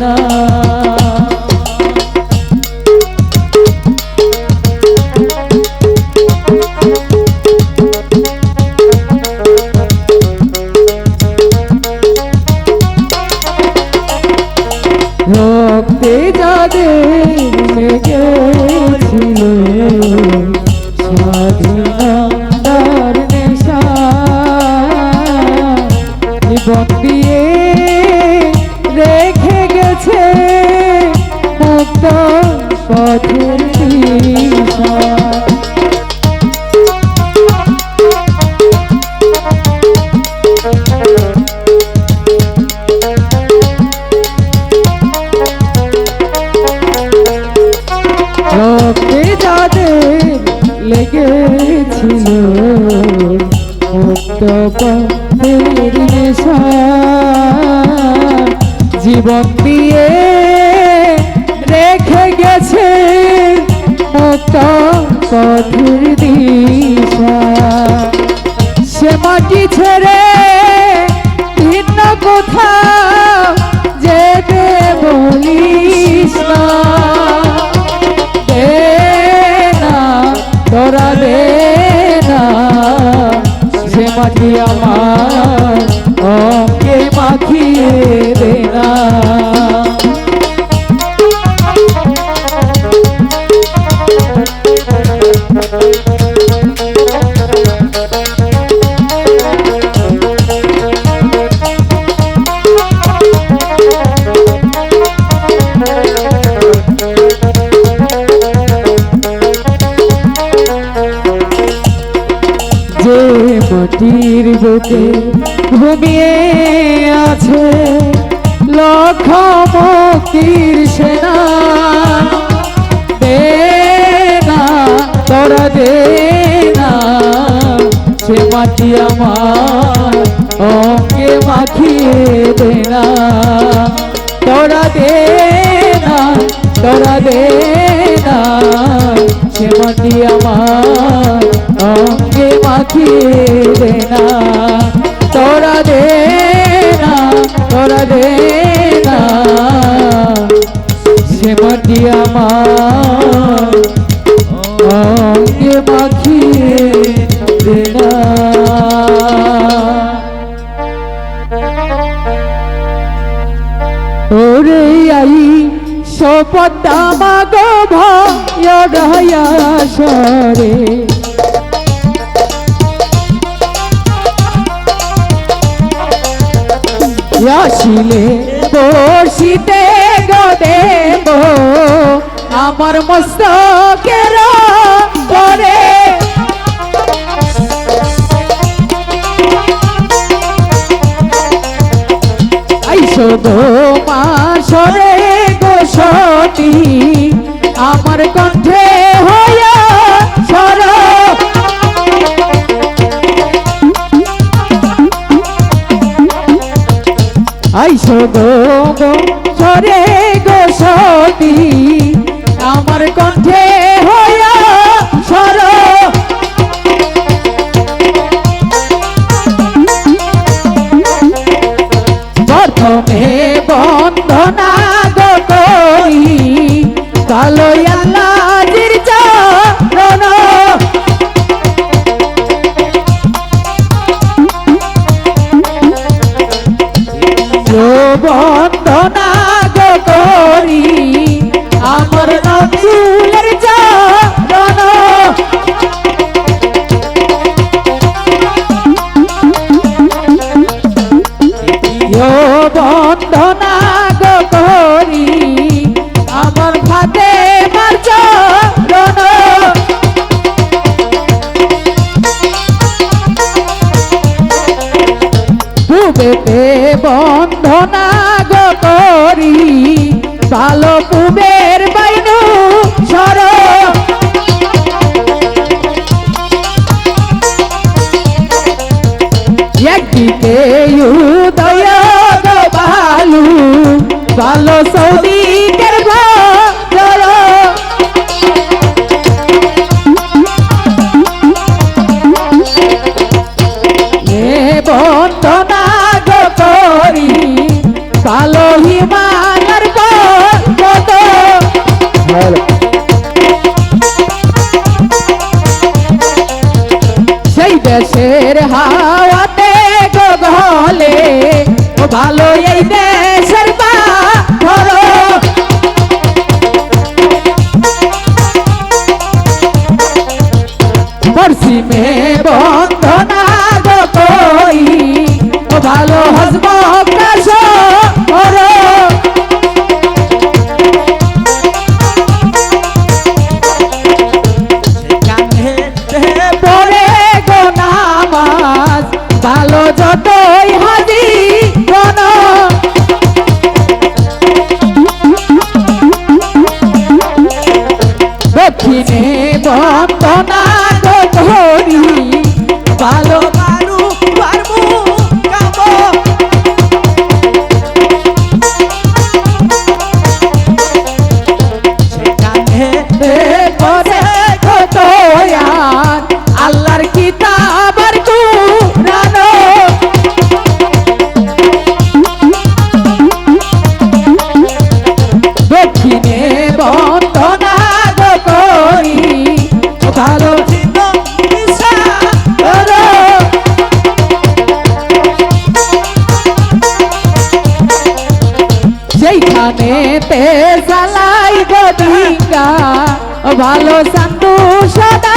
না জীবন দিয়ে রেখে গেছে একটা পথের ঘুমিয়ে আছে লক্ষ মুক্তির সেনা তোরা দে না সে মাটি আমার মাখিয়ে দে না তোরা দে না তোরা দে না সে মাটি আমার, অঙ্গে মাখিয়ে দে না তোরা দে না, তোরা দে না। মাটি আমার, অঙ্গে মাখিয়ে দে না। ওরে আই সপতামাগ ভয় রহয়া সরে। আসিলে বর্ষিতে গদেব আমার মস্তকের পরে। গো মা সরে গো সতী আমার কণ্ঠে গো সরে গো সতী ভালো সন্তোষ সদা।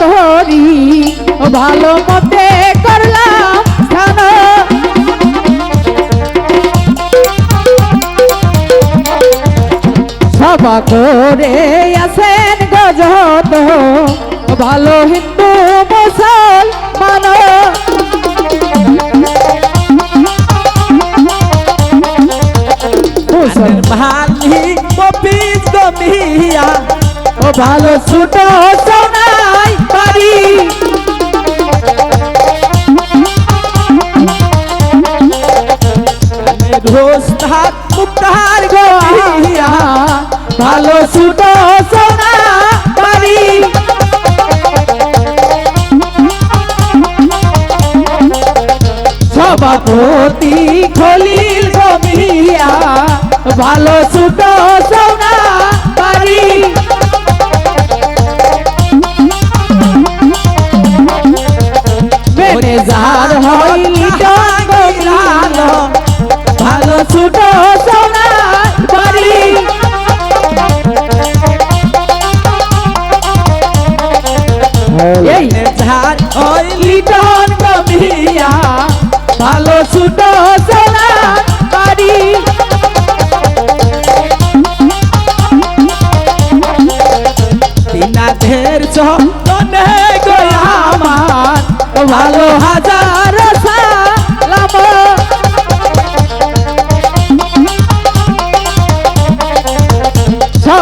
করি। ভালো মতে করলাম স্থান সভা করে আছেন গজত। ভালো হিন্দু মুসলমান। মুসলমান ভালো ছোট রোস্তাদ মুক্তার গিয়া গমিয়া ভালো ছোট সোনা বাড়ি সভাপতি খলিল গমিয়া ভালো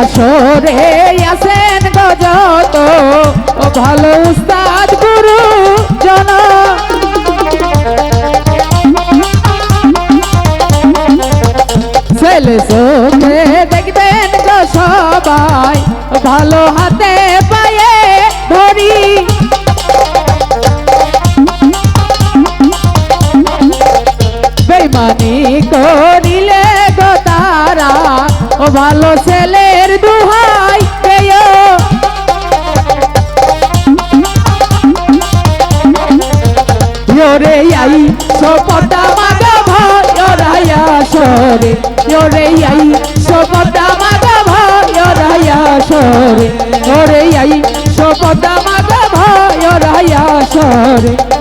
আসরে আছেন গজত ভালো উস্তাদ গুরু জন। ছেলে চোখে দেখবেন গো সবাই, ভালো হাতে পায়ে ধরি। বেমানি করিলে গো তারা, ও ভালো রে আই, সপদা মাগ ভয়রায়া সরে। ওরে আই, সপদা মাগ ভয়রায়া সরে। ওরে আই, সপদা মাগ ভয়রায়া সরে।